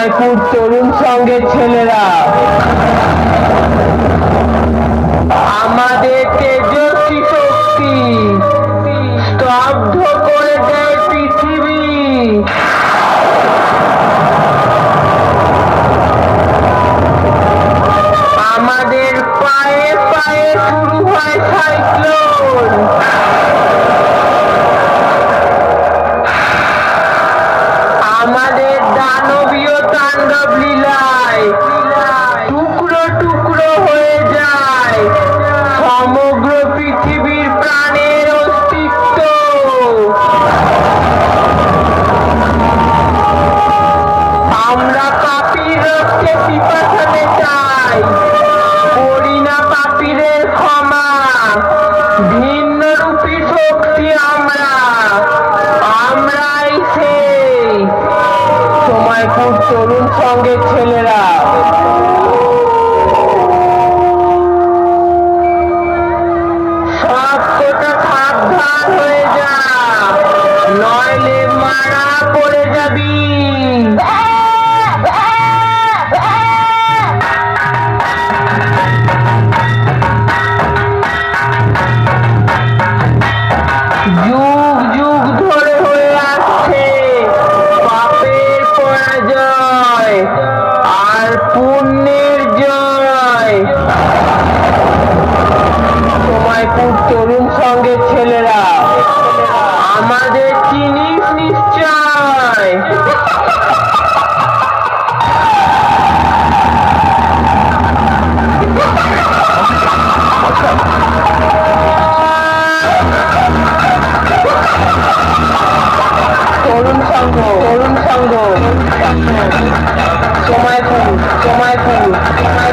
সময়পুর তরুণ সঙ্গের ছেলেরা। আমাদের তেজস্বী শক্তি স্তব্ধ করে দেয় পৃথিবী। আমাদের পায়ে পায়ে শুরু হয় সাইক্লোন। আমরা পাপির রক্তে পিপাসাতে চাই। করি না পাপিরের ক্ষমা। ভিন্ন রূপী শক্তি আমরা। আমরাই পুণ্যের জয় সময়পুর তরুণ সঙ্গে ছেলেরা। আমাদের চিনিস নিশ্চয়। তরুণ সংঘ তরুণ সংঘ সময়পুর 小卖部。